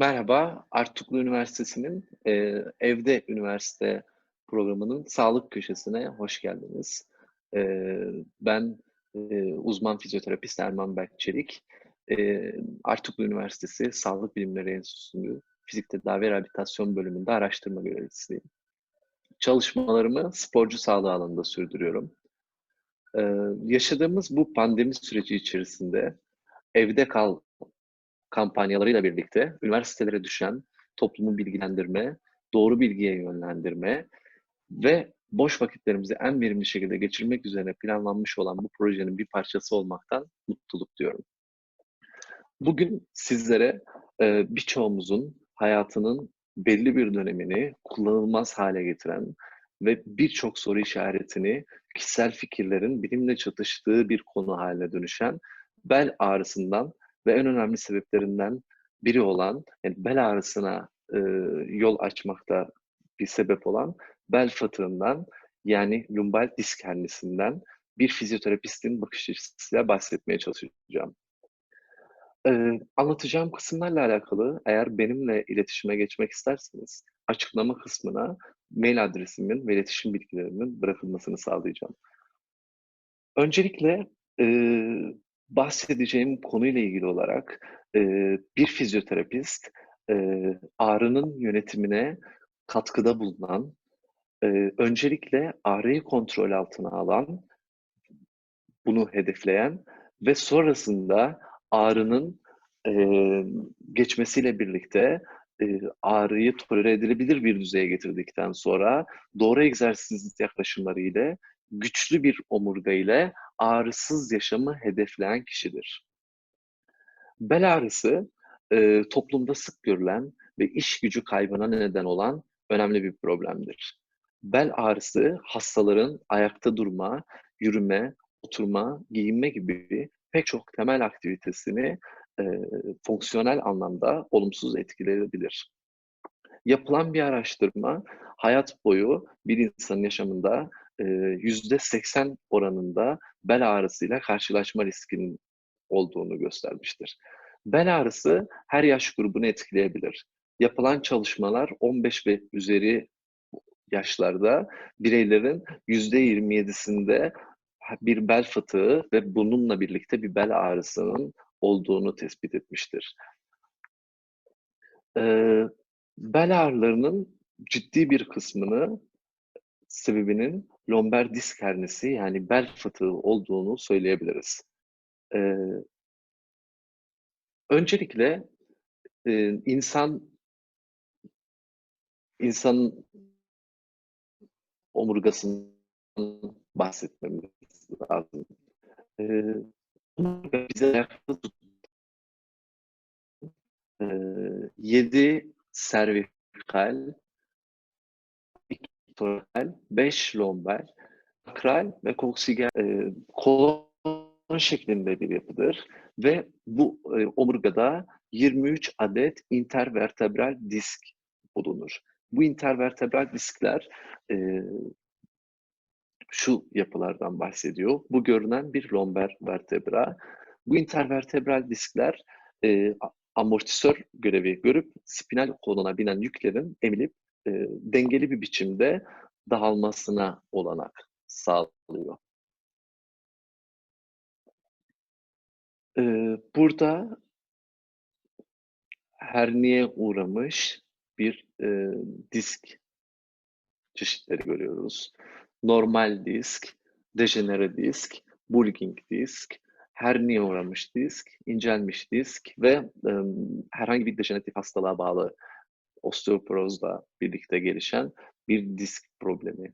Merhaba, Artuklu Üniversitesi'nin eee, Evde Üniversite programının sağlık köşesine hoş geldiniz. Eee, ben eee, uzman fizyoterapist Erman Berk Çelik. Eee, Artuklu Üniversitesi Sağlık Bilimleri Enstitüsü Fizik Tedavi Rehabilitasyon bölümünde araştırma görevlisiyim. Çalışmalarımı sporcu sağlığı alanında sürdürüyorum. Eee, yaşadığımız bu pandemi süreci içerisinde evde kal kampanyalarıyla birlikte üniversitelere düşen toplumu bilgilendirme, doğru bilgiye yönlendirme ve boş vakitlerimizi en verimli şekilde geçirmek üzerine planlanmış olan bu projenin bir parçası olmaktan mutluluk duyuyorum. Bugün sizlere e, birçoğumuzun hayatının belli bir dönemini kullanılmaz hale getiren ve birçok soru işaretini kişisel fikirlerin bilimle çatıştığı bir konu haline dönüşen bel ağrısından ve en önemli sebeplerinden biri olan, yani bel ağrısına e, yol açmakta bir sebep olan bel fıtığından yani lumbal disk hernisinden bir fizyoterapistin bakış açısıyla bahsetmeye çalışacağım. Ee, anlatacağım kısımlarla alakalı eğer benimle iletişime geçmek isterseniz açıklama kısmına mail adresimin ve iletişim bilgilerimin bırakılmasını sağlayacağım. Öncelikle e, bahsedeceğim konuyla ilgili olarak e, bir fizyoterapist e, ağrının yönetimine katkıda bulunan, e, öncelikle ağrıyı kontrol altına alan, bunu hedefleyen ve sonrasında ağrının e, geçmesiyle birlikte e, ağrıyı tolere edilebilir bir düzeye getirdikten sonra doğru egzersiz yaklaşımları ile güçlü bir omurga ile ağrısız yaşamı hedefleyen kişidir. Bel ağrısı e, toplumda sık görülen ve iş gücü kaybına neden olan önemli bir problemdir. Bel ağrısı hastaların ayakta durma, yürüme, oturma, giyinme gibi pek çok temel aktivitesini e, fonksiyonel anlamda olumsuz etkileyebilir. Yapılan bir araştırma hayat boyu bir insanın yaşamında yüzde 80 oranında bel ağrısıyla karşılaşma riskinin olduğunu göstermiştir. Bel ağrısı her yaş grubunu etkileyebilir. Yapılan çalışmalar 15 ve üzeri yaşlarda bireylerin %27'sinde bir bel fıtığı ve bununla birlikte bir bel ağrısının olduğunu tespit etmiştir. Ee, bel ağrılarının ciddi bir kısmını sebebinin lomber disk hernisi yani bel fıtığı olduğunu söyleyebiliriz. Ee, öncelikle e, insan insan omurgasından bahsetmemiz lazım. Ee, bize ayakta e, 7 servikal, toral, 5 lomber, sakral ve koksiger e, kolon şeklinde bir yapıdır ve bu e, omurgada 23 adet intervertebral disk bulunur. Bu intervertebral diskler e, şu yapılardan bahsediyor. Bu görünen bir lomber vertebra. Bu intervertebral diskler e, amortisör görevi görüp spinal koluna binen yüklerin emilip e, dengeli bir biçimde dağılmasına olanak sağlıyor. E, burada herniye uğramış bir e, disk çeşitleri görüyoruz. Normal disk, dejenere disk, bulging disk, herniye uğramış disk, incelmiş disk ve e, herhangi bir dejeneratif hastalığa bağlı osteoporozla birlikte gelişen bir disk problemi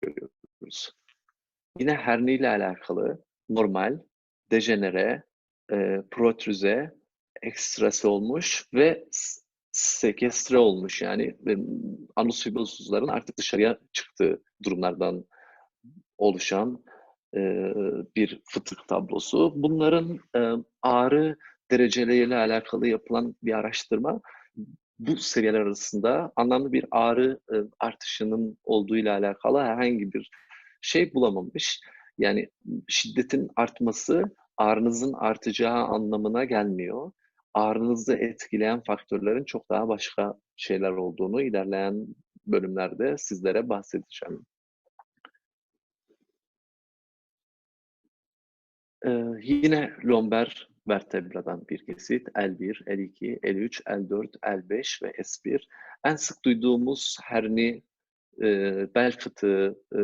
görüyoruz. Yine hernia ile alakalı normal, dejenere, e, protrüze, ekstrası olmuş ve sekestre olmuş yani e, anus fibrozuzların artık dışarıya çıktığı durumlardan oluşan e, bir fıtık tablosu. Bunların e, ağrı dereceleriyle alakalı yapılan bir araştırma bu seviyeler arasında anlamlı bir ağrı e, artışının olduğu ile alakalı herhangi bir şey bulamamış. Yani şiddetin artması ağrınızın artacağı anlamına gelmiyor. ağrınızı etkileyen faktörlerin çok daha başka şeyler olduğunu ilerleyen bölümlerde sizlere bahsedeceğim. Ee, yine lomber vertebradan bir kesit L1, L2, L3, L4, L5 ve S1. En sık duyduğumuz herni e, bel fıtığı e,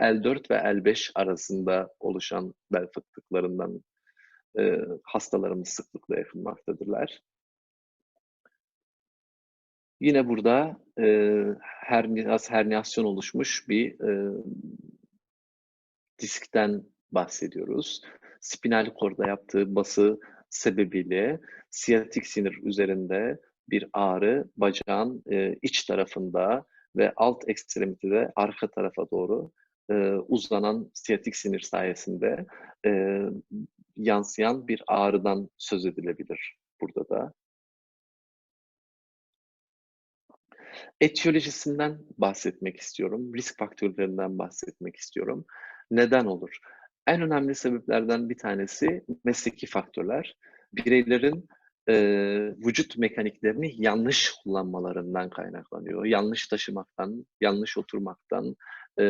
L4 ve L5 arasında oluşan bel fıtıklarından e, hastalarımız sıklıkla yapılmaktadırlar. Yine burada e, hernias, herniyasyon oluşmuş bir e, diskten bahsediyoruz. Spinal korda yaptığı bası sebebiyle siyatik sinir üzerinde bir ağrı bacağın e, iç tarafında ve alt ekstremitede arka tarafa doğru e, uzanan siyatik sinir sayesinde e, yansıyan bir ağrıdan söz edilebilir burada da. Etiyolojisinden bahsetmek istiyorum, risk faktörlerinden bahsetmek istiyorum. Neden olur? En önemli sebeplerden bir tanesi mesleki faktörler. Bireylerin e, vücut mekaniklerini yanlış kullanmalarından kaynaklanıyor. Yanlış taşımaktan, yanlış oturmaktan e,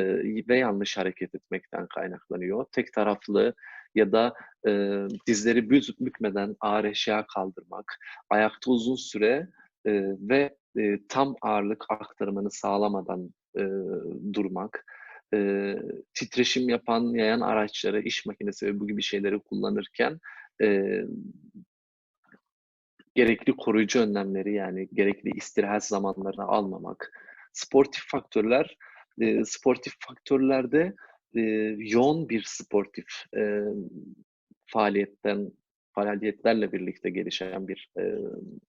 ve yanlış hareket etmekten kaynaklanıyor. Tek taraflı ya da e, dizleri büz, bükmeden ağır eşya kaldırmak, ayakta uzun süre e, ve e, tam ağırlık aktarımını sağlamadan e, durmak, e, titreşim yapan yayan araçları, iş makinesi ve bu gibi şeyleri kullanırken e, gerekli koruyucu önlemleri yani gerekli istirahat zamanlarını almamak, sportif faktörler, e, sportif faktörlerde e, yoğun bir sportif e, faaliyetten faaliyetlerle birlikte gelişen bir e,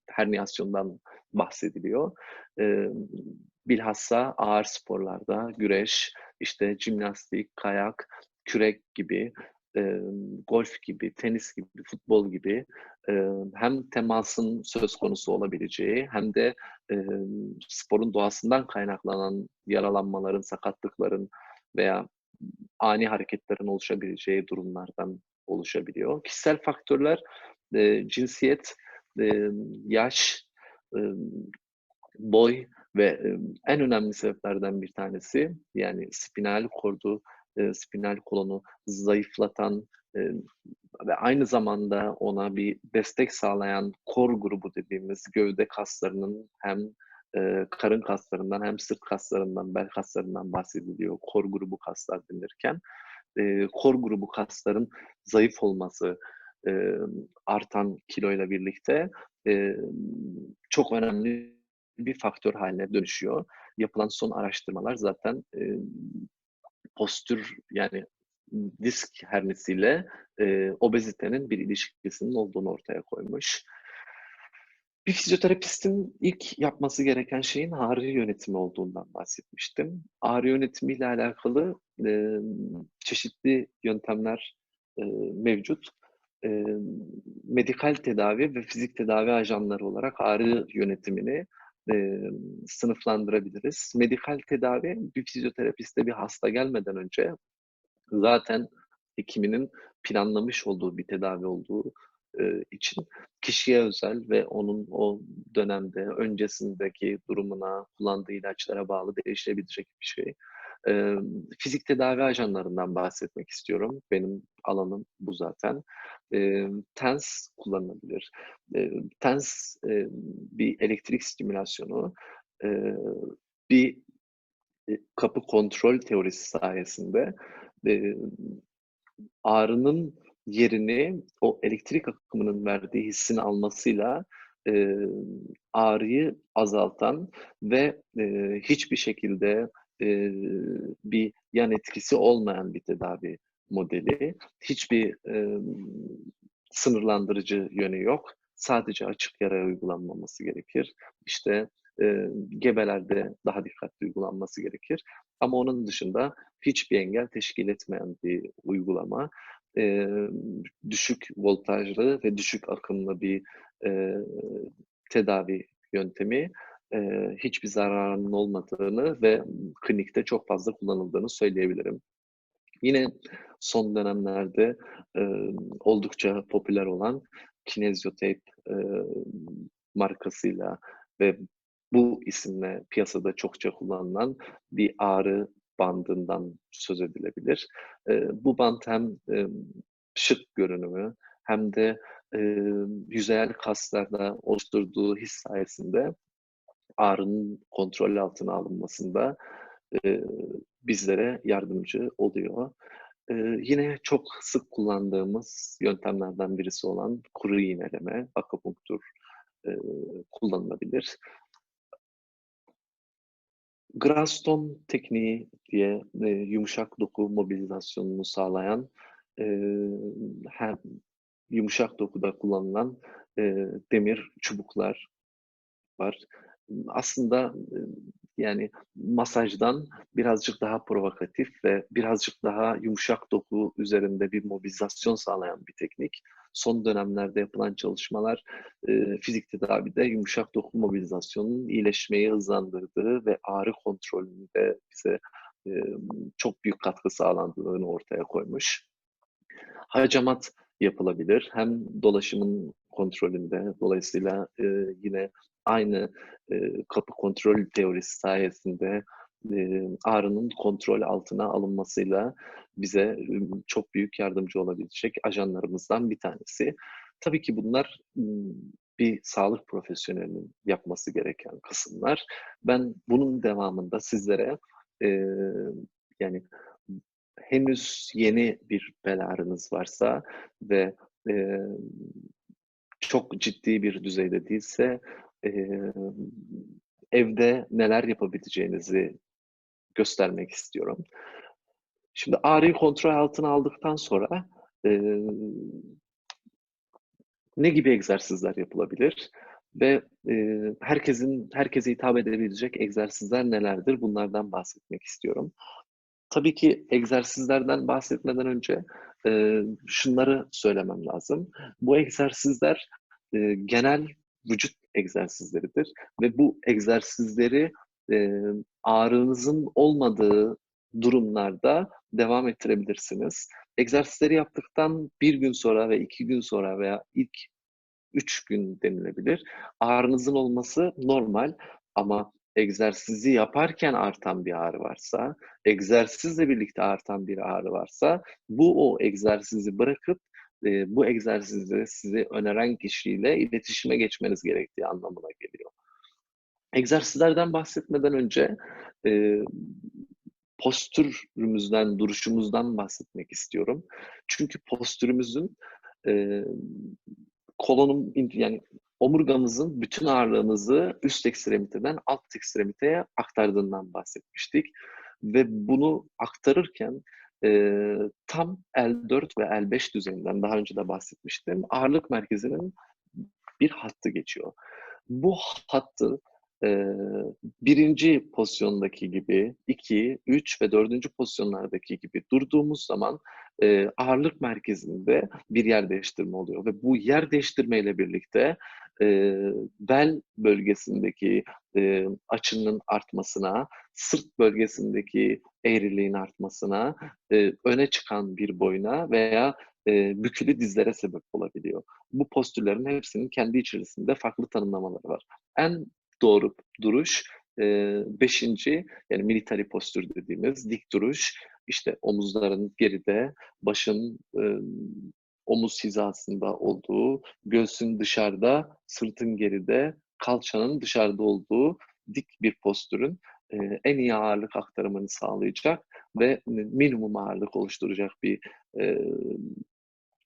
herniyasyondan bahsediliyor. E, bilhassa ağır sporlarda güreş, işte jimnastik, kayak, kürek gibi, e, golf gibi, tenis gibi, futbol gibi e, hem temasın söz konusu olabileceği hem de e, sporun doğasından kaynaklanan yaralanmaların, sakatlıkların veya ani hareketlerin oluşabileceği durumlardan oluşabiliyor. Kişisel faktörler e, cinsiyet, e, yaş, e, boy ve en önemli sebeplerden bir tanesi yani spinal kordu, spinal kolonu zayıflatan ve aynı zamanda ona bir destek sağlayan kor grubu dediğimiz gövde kaslarının hem karın kaslarından hem sırt kaslarından, bel kaslarından bahsediliyor. Kor grubu kaslar denirken kor grubu kasların zayıf olması, artan kiloyla birlikte çok önemli bir faktör haline dönüşüyor. Yapılan son araştırmalar zaten e, postür yani disk hernisiyle e, obezitenin bir ilişkisinin olduğunu ortaya koymuş. Bir fizyoterapistin ilk yapması gereken şeyin ağrı yönetimi olduğundan bahsetmiştim. Ağrı yönetimiyle alakalı e, çeşitli yöntemler e, mevcut. E, medikal tedavi ve fizik tedavi ajanları olarak ağrı yönetimini e, sınıflandırabiliriz. Medikal tedavi bir fizyoterapiste bir hasta gelmeden önce zaten hekiminin planlamış olduğu bir tedavi olduğu e, için kişiye özel ve onun o dönemde öncesindeki durumuna, kullandığı ilaçlara bağlı değişebilecek bir şey. Fizik tedavi ajanlarından bahsetmek istiyorum. Benim alanım bu zaten. E, TENS kullanılabilir. E, TENS e, bir elektrik stimülasyonu. E, bir kapı kontrol teorisi sayesinde e, ağrının yerini o elektrik akımının verdiği hissini almasıyla e, ağrıyı azaltan ve e, hiçbir şekilde e, bir yan etkisi olmayan bir tedavi modeli. Hiçbir e, sınırlandırıcı yönü yok. Sadece açık yara uygulanmaması gerekir. İşte e, gebelerde daha dikkatli uygulanması gerekir. Ama onun dışında hiçbir engel teşkil etmeyen bir uygulama. E, düşük voltajlı ve düşük akımlı bir e, tedavi yöntemi e, hiçbir zararının olmadığını ve klinikte çok fazla kullanıldığını söyleyebilirim. Yine son dönemlerde e, oldukça popüler olan Kinesiotape e, markasıyla ve bu isimle piyasada çokça kullanılan bir ağrı bandından söz edilebilir. E, bu band hem e, şık görünümü hem de e, yüzeyel kaslarda oluşturduğu his sayesinde ağrının kontrol altına alınmasında e, bizlere yardımcı oluyor. E, yine çok sık kullandığımız yöntemlerden birisi olan kuru iğneleme, akupunktur e, kullanılabilir. Graston tekniği diye e, yumuşak doku mobilizasyonunu sağlayan e, hem yumuşak dokuda kullanılan e, demir çubuklar var. Aslında yani masajdan birazcık daha provokatif ve birazcık daha yumuşak doku üzerinde bir mobilizasyon sağlayan bir teknik. Son dönemlerde yapılan çalışmalar fizik tedavide yumuşak doku mobilizasyonunun iyileşmeyi hızlandırdığı ve ağrı kontrolünde bize çok büyük katkı sağlandığını ortaya koymuş. Hacamat yapılabilir. Hem dolaşımın kontrolünde dolayısıyla e, yine aynı e, kapı kontrol teorisi sayesinde e, ağrının kontrol altına alınmasıyla bize e, çok büyük yardımcı olabilecek ajanlarımızdan bir tanesi. Tabii ki bunlar bir sağlık profesyonelinin yapması gereken kısımlar. Ben bunun devamında sizlere e, yani henüz yeni bir bel ağrınız varsa ve e, çok ciddi bir düzeyde değilse e, evde neler yapabileceğinizi göstermek istiyorum. Şimdi ağrıyı kontrol altına aldıktan sonra e, ne gibi egzersizler yapılabilir ve e, herkesin herkese hitap edebilecek egzersizler nelerdir? Bunlardan bahsetmek istiyorum. Tabii ki egzersizlerden bahsetmeden önce e, şunları söylemem lazım. Bu egzersizler e, genel vücut egzersizleridir ve bu egzersizleri e, ağrınızın olmadığı durumlarda devam ettirebilirsiniz. Egzersizleri yaptıktan bir gün sonra ve iki gün sonra veya ilk üç gün denilebilir. Ağrınızın olması normal ama egzersizi yaparken artan bir ağrı varsa, egzersizle birlikte artan bir ağrı varsa bu o egzersizi bırakıp e, bu egzersizleri size öneren kişiyle iletişime geçmeniz gerektiği anlamına geliyor. Egzersizlerden bahsetmeden önce e, postürümüzden, duruşumuzdan bahsetmek istiyorum. Çünkü postürümüzün e, kolonum yani omurgamızın bütün ağırlığımızı üst ekstremiteden alt ekstremiteye aktardığından bahsetmiştik. Ve bunu aktarırken e, tam L4 ve L5 düzeyinden daha önce de bahsetmiştim. Ağırlık merkezinin bir hattı geçiyor. Bu hattı e, birinci pozisyondaki gibi, iki, üç ve dördüncü pozisyonlardaki gibi durduğumuz zaman e, ağırlık merkezinde bir yer değiştirme oluyor. Ve bu yer değiştirmeyle birlikte e, bel bölgesindeki e, açının artmasına, sırt bölgesindeki eğriliğin artmasına, e, öne çıkan bir boyuna veya e, bükülü dizlere sebep olabiliyor. Bu postürlerin hepsinin kendi içerisinde farklı tanımlamaları var. En doğru duruş e, beşinci yani military postür dediğimiz dik duruş işte omuzların geride, başın e, omuz hizasında olduğu, göğsün dışarıda, sırtın geride, kalçanın dışarıda olduğu dik bir postürün e, en iyi ağırlık aktarımını sağlayacak ve minimum ağırlık oluşturacak bir e,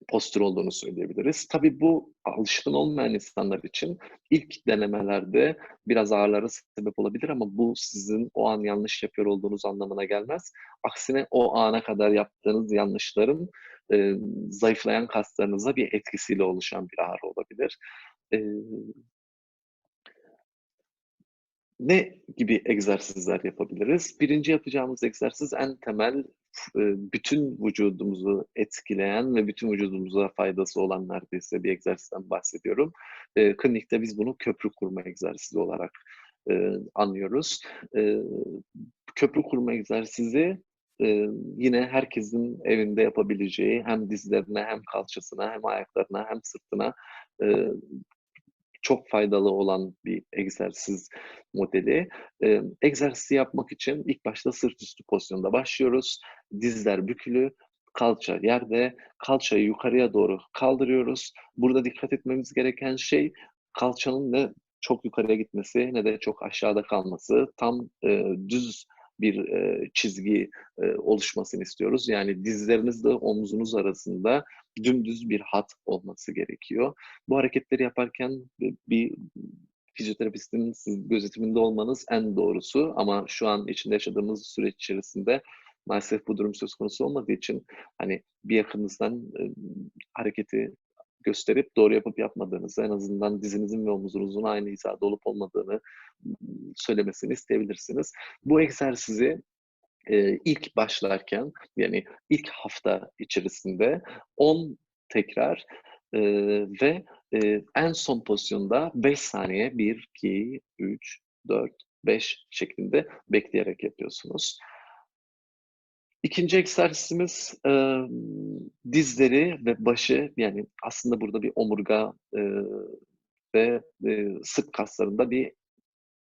postür olduğunu söyleyebiliriz. Tabii bu alışkın olmayan insanlar için ilk denemelerde biraz ağrılara sebep olabilir ama bu sizin o an yanlış yapıyor olduğunuz anlamına gelmez. Aksine o ana kadar yaptığınız yanlışların e, zayıflayan kaslarınıza bir etkisiyle oluşan bir ağrı olabilir. E, ne gibi egzersizler yapabiliriz? Birinci yapacağımız egzersiz en temel bütün vücudumuzu etkileyen ve bütün vücudumuza faydası olan neredeyse bir egzersizden bahsediyorum. Klinikte biz bunu köprü kurma egzersizi olarak anlıyoruz. Köprü kurma egzersizi e, yine herkesin evinde yapabileceği hem dizlerine hem kalçasına hem ayaklarına hem sırtına e, çok faydalı olan bir egzersiz modeli. E, egzersizi yapmak için ilk başta sırt üstü pozisyonda başlıyoruz. Dizler bükülü, kalça yerde, kalçayı yukarıya doğru kaldırıyoruz. Burada dikkat etmemiz gereken şey kalçanın ne çok yukarıya gitmesi ne de çok aşağıda kalması. Tam e, düz bir e, çizgi e, oluşmasını istiyoruz. Yani dizlerinizle omzunuz arasında dümdüz bir hat olması gerekiyor. Bu hareketleri yaparken bir fizyoterapistin gözetiminde olmanız en doğrusu ama şu an içinde yaşadığımız süreç içerisinde maalesef bu durum söz konusu olmadığı için hani bir yakınınızdan e, hareketi gösterip doğru yapıp yapmadığınızı en azından dizinizin ve omuzunuzun aynı hizada olup olmadığını söylemesini isteyebilirsiniz. Bu egzersizi e, ilk başlarken yani ilk hafta içerisinde 10 tekrar e, ve e, en son pozisyonda 5 saniye 1, 2, 3, 4, 5 şeklinde bekleyerek yapıyorsunuz. İkinci egzersizimiz e, dizleri ve başı yani aslında burada bir omurga e, ve e, sık kaslarında bir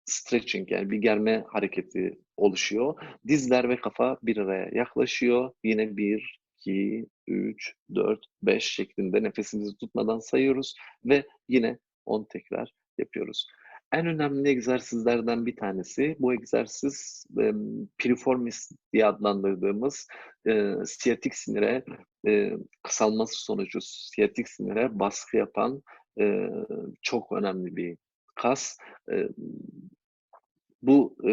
stretching yani bir germe hareketi oluşuyor. Dizler ve kafa bir araya yaklaşıyor. Yine 1, 2, 3, 4, 5 şeklinde nefesimizi tutmadan sayıyoruz ve yine 10 tekrar yapıyoruz. En önemli egzersizlerden bir tanesi bu egzersiz e, piriformis diye adlandırdığımız e, siyatik sinire e, kısalması sonucu siyatik sinire baskı yapan e, çok önemli bir kas. E, bu e,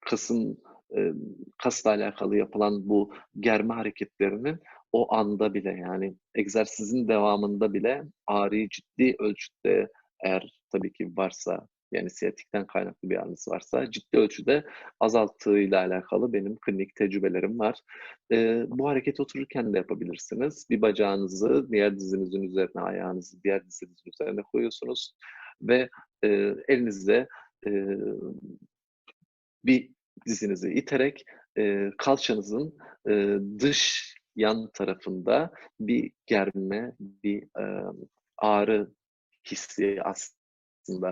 kasın e, kasla alakalı yapılan bu germe hareketlerinin o anda bile yani egzersizin devamında bile ağrıyı ciddi ölçüde eğer tabii ki varsa yani siyatikten kaynaklı bir ağrınız varsa ciddi ölçüde azalttığıyla alakalı benim klinik tecrübelerim var. Ee, bu hareketi otururken de yapabilirsiniz. Bir bacağınızı diğer dizinizin üzerine, ayağınızı diğer dizinizin üzerine koyuyorsunuz ve e, elinizle e, bir dizinizi iterek e, kalçanızın e, dış yan tarafında bir germe, bir e, ağrı hissi aslında.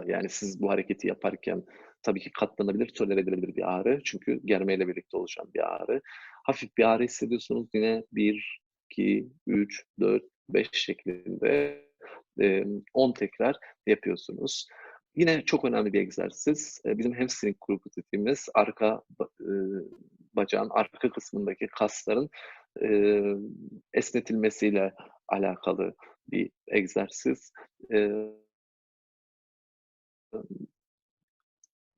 Yani siz bu hareketi yaparken tabii ki katlanabilir, tolere edilebilir bir ağrı. Çünkü germeyle birlikte oluşan bir ağrı. Hafif bir ağrı hissediyorsunuz. Yine 1, 2, 3, 4, 5 şeklinde 10 tekrar yapıyorsunuz. Yine çok önemli bir egzersiz. Bizim hamstring grubu dediğimiz arka bacağın arka kısmındaki kasların esnetilmesiyle alakalı bir egzersiz.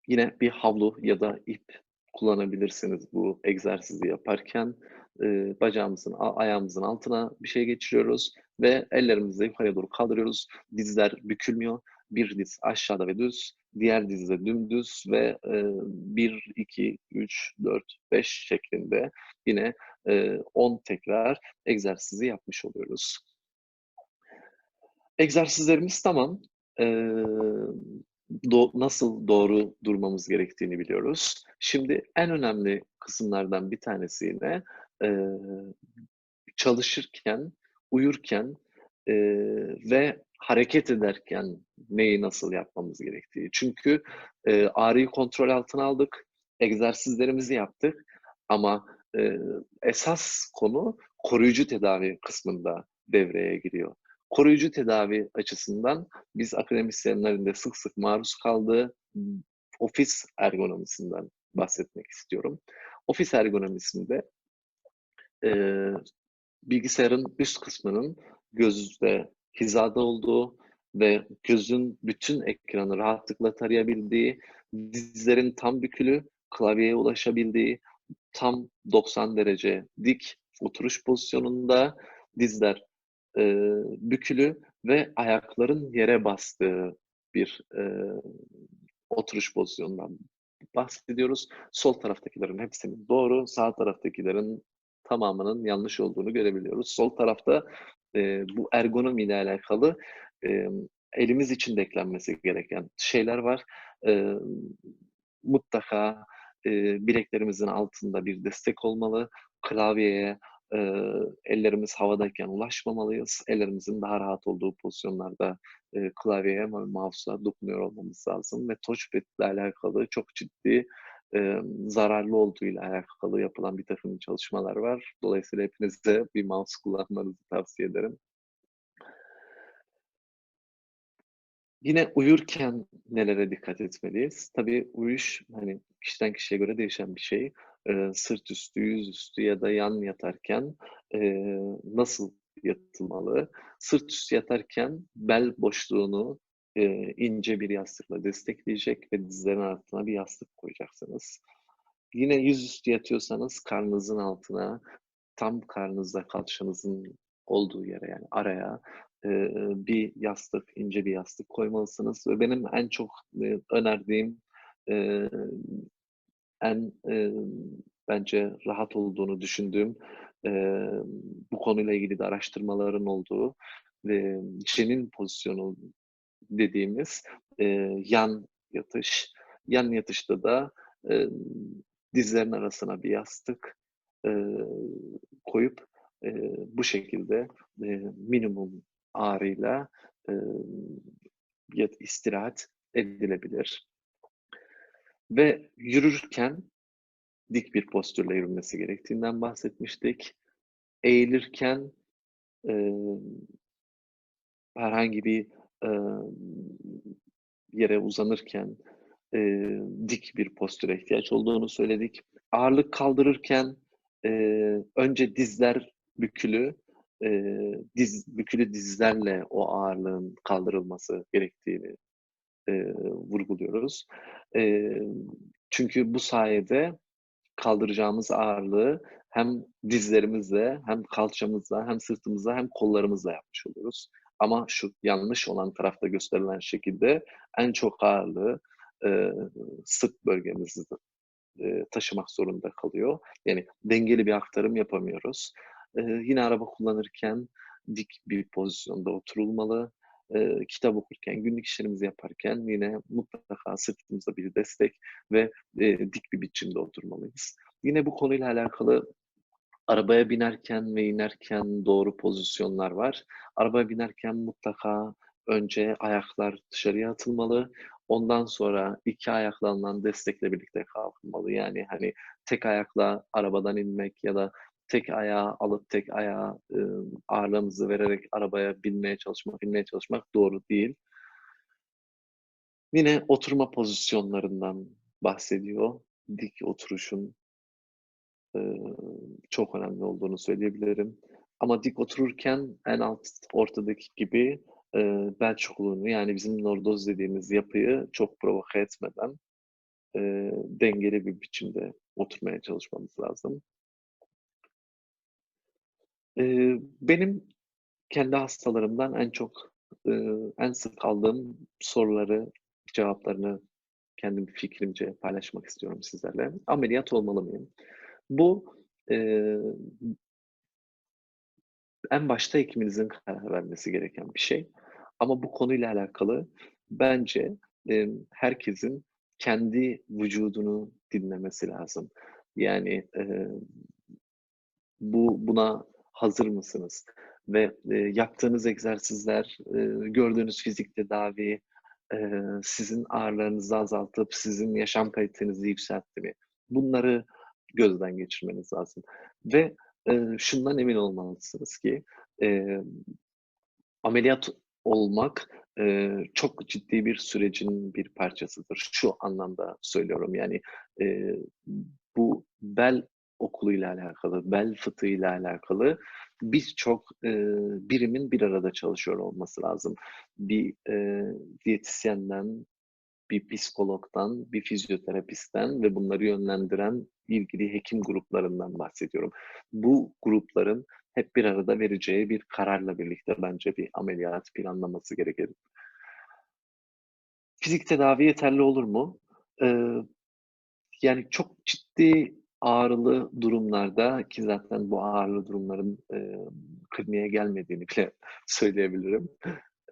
Yine bir havlu ya da ip kullanabilirsiniz bu egzersizi yaparken. Bacağımızın, ayağımızın altına bir şey geçiriyoruz ve ellerimizi yukarıya doğru kaldırıyoruz. Dizler bükülmüyor. Bir diz aşağıda ve düz, diğer diz de dümdüz ve 1, 2, 3, 4, 5 şeklinde yine 10 tekrar egzersizi yapmış oluyoruz. Egzersizlerimiz tamam. Do, nasıl doğru durmamız gerektiğini biliyoruz. Şimdi en önemli kısımlardan bir tanesi yine e, çalışırken, uyurken e, ve hareket ederken neyi nasıl yapmamız gerektiği. Çünkü e, ağrıyı kontrol altına aldık, egzersizlerimizi yaptık ama e, esas konu koruyucu tedavi kısmında devreye giriyor koruyucu tedavi açısından biz akademisyenlerin de sık sık maruz kaldığı ofis ergonomisinden bahsetmek istiyorum. Ofis ergonomisinde e, bilgisayarın üst kısmının gözde hizada olduğu ve gözün bütün ekranı rahatlıkla tarayabildiği, dizlerin tam bükülü, klavyeye ulaşabildiği, tam 90 derece dik oturuş pozisyonunda dizler e, bükülü ve ayakların yere bastığı bir e, oturuş pozisyonundan bahsediyoruz. Sol taraftakilerin hepsinin doğru, sağ taraftakilerin tamamının yanlış olduğunu görebiliyoruz. Sol tarafta e, bu ergonomi ile alakalı e, elimiz için de eklenmesi gereken şeyler var. E, mutlaka eee, bileklerimizin altında bir destek olmalı. Klavyeye, eee, ellerimiz havadayken ulaşmamalıyız. Ellerimizin daha rahat olduğu pozisyonlarda, eee, klavyeye ve mouse'a dokunuyor olmamız lazım ve touchpad ile alakalı çok ciddi, emm, zararlı olduğuyla alakalı yapılan birtakım çalışmalar var. Dolayısıyla hepinize bir mouse kullanmanızı tavsiye ederim. Yine uyurken nelere dikkat etmeliyiz? Tabii uyuş, hani, kişiden kişiye göre değişen bir şey. Eee, sırt üstü, yüzüstü ya da yan yatarken, eee, nasıl yatılmalı? Sırt üstü yatarken bel boşluğunu, eee, ince bir yastıkla destekleyecek ve dizlerin altına bir yastık koyacaksınız. Yine yüzüstü yatıyorsanız karnınızın altına, tam karnınızla kalçanızın olduğu yere yani araya, eee, bir yastık, ince bir yastık koymalısınız ve benim en çok, eee, önerdiğim, eee, en, emm, bence rahat olduğunu düşündüğüm, emm, bu konuyla ilgili de araştırmaların olduğu ve cenin pozisyonu dediğimiz, eee, yan yatış. Yan yatışta da, emm, dizlerin arasına bir yastık, eee, koyup, eee, bu şekilde, eee, minimum ağrıyla, yat istirahat edilebilir. Ve yürürken dik bir postürle yürünmesi gerektiğinden bahsetmiştik. Eğilirken, emm, herhangi bir, emm, yere uzanırken, eee, dik bir postüre ihtiyaç olduğunu söyledik. Ağırlık kaldırırken, eee, önce dizler bükülü, eee, diz bükülü dizlerle o ağırlığın kaldırılması gerektiğini, eee, vurguluyoruz. Emm, çünkü bu sayede kaldıracağımız ağırlığı hem dizlerimizle hem kalçamızla hem sırtımızla hem kollarımızla yapmış oluyoruz. Ama şu yanlış olan tarafta gösterilen şekilde en çok ağırlığı, eee, sırt bölgemizde, eee, taşımak zorunda kalıyor. Yani dengeli bir aktarım yapamıyoruz. Eee, yine araba kullanırken dik bir pozisyonda oturulmalı. Eee, kitap okurken, günlük işlerimizi yaparken yine mutlaka sırtımıza bir destek ve, eee, dik bir biçimde oturmalıyız. Yine bu konuyla alakalı arabaya binerken ve inerken doğru pozisyonlar var. Arabaya binerken mutlaka önce ayaklar dışarıya atılmalı. Ondan sonra 2 ayakla alınan destekle birlikte kalkılmalı. Yani, hani, tek ayakla arabadan inmek ya da tek ayağı alıp tek ayağa, ımm, ağırlığımızı vererek arabaya binmeye çalışmak, inmeye çalışmak doğru değil. Yine oturma pozisyonlarından bahsediyor. Dik oturuşun eee, çok önemli olduğunu söyleyebilirim. Ama dik otururken en alt ortadaki gibi, eee, bel çukurunu yani bizim lordoz dediğimiz yapıyı çok provoke etmeden, eee, dengeli bir biçimde oturmaya çalışmamız lazım. Eee, benim kendi hastalarımdan en çok, ııı, en sık aldığım soruları, cevaplarını kendim fikrimce paylaşmak istiyorum sizlerle. Ameliyat olmalı mıyım? Bu, eee, en başta hekiminizin karar vermesi gereken bir şey. Ama bu konuyla alakalı bence, emm, herkesin kendi vücudunu dinlemesi lazım. Yani, eee, bu buna hazır mısınız? Ve, eee, yaptığınız egzersizler, eee, gördüğünüz fizik tedavi, eee, sizin ağrılarınızı azaltıp sizin yaşam kalitenizi yükseltti mi? Bunları gözden geçirmeniz lazım ve, eee, şundan emin olmalısınız ki, emm, ameliyat olmak, eee, çok ciddi bir sürecin bir parçasıdır. Şu anlamda söylüyorum, yani, eee, bu bel okuluyla alakalı, bel fıtığıyla alakalı birçok, eee, birimin bir arada çalışıyor olması lazım. Bir, eee, diyetisyenden, bir psikologdan, bir fizyoterapisten ve bunları yönlendiren ilgili hekim gruplarından bahsediyorum. Bu grupların hep bir arada vereceği bir kararla birlikte bence bir ameliyat planlaması gerekir. Fizik tedavi yeterli olur mu? Eee, yani çok ciddi ağrılı durumlarda ki zaten bu ağrılı durumların, eee, kliniğe gelmediğini bile söyleyebilirim.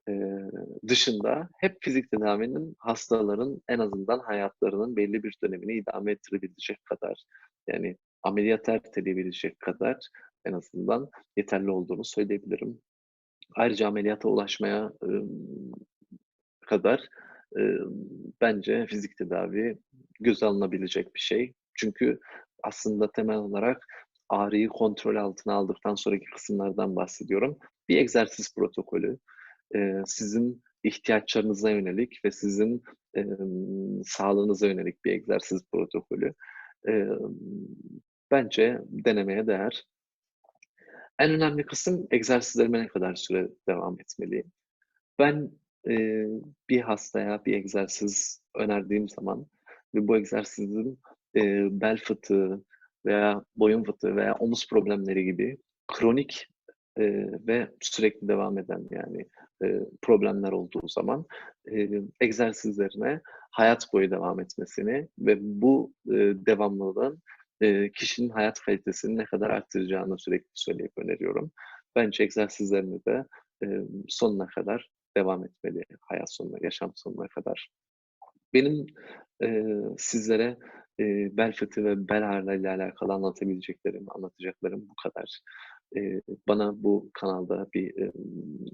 eee, dışında hep fizik tedavinin hastaların en azından hayatlarının belli bir dönemini idame ettirebilecek kadar, yani ameliyat erteleyebilecek kadar en azından yeterli olduğunu söyleyebilirim. Ayrıca ameliyata ulaşmaya, ımm, kadar, ımm, bence fizik tedavi göze alınabilecek bir şey. Çünkü aslında temel olarak ağrıyı kontrol altına aldıktan sonraki kısımlardan bahsediyorum. Bir egzersiz protokolü, eee, sizin ihtiyaçlarınıza yönelik ve sizin, emm, sağlığınıza yönelik bir egzersiz protokolü. Emm, bence denemeye değer. En önemli kısım egzersizlerime ne kadar süre devam etmeliyim? Ben, bir hastaya bir egzersiz önerdiğim zaman ve bu egzersizin, eee, bel fıtığı veya boyun fıtığı veya omuz problemleri gibi kronik, eee, ve sürekli devam eden yani, eee, problemler olduğu zaman, eee, egzersizlerine hayat boyu devam etmesini ve bu, eee, devamlılığın, eee, kişinin hayat kalitesini ne kadar arttıracağını sürekli söyleyip öneriyorum. Bence egzersizlerine de, emm, sonuna kadar devam etmeli, hayat sonuna, yaşam sonuna kadar. Benim, eee, sizlere, eee, bel fıtığı ve bel ağrılarıyla alakalı anlatabileceklerim, anlatacaklarım bu kadar. Eee, bana bu kanalda bir, emm,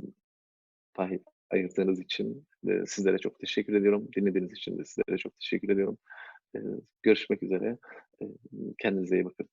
pay ayırdığınız için, eee, sizlere çok teşekkür ediyorum. Dinlediğiniz için de sizlere çok teşekkür ediyorum. Eee, görüşmek üzere. Eee, kendinize iyi bakın.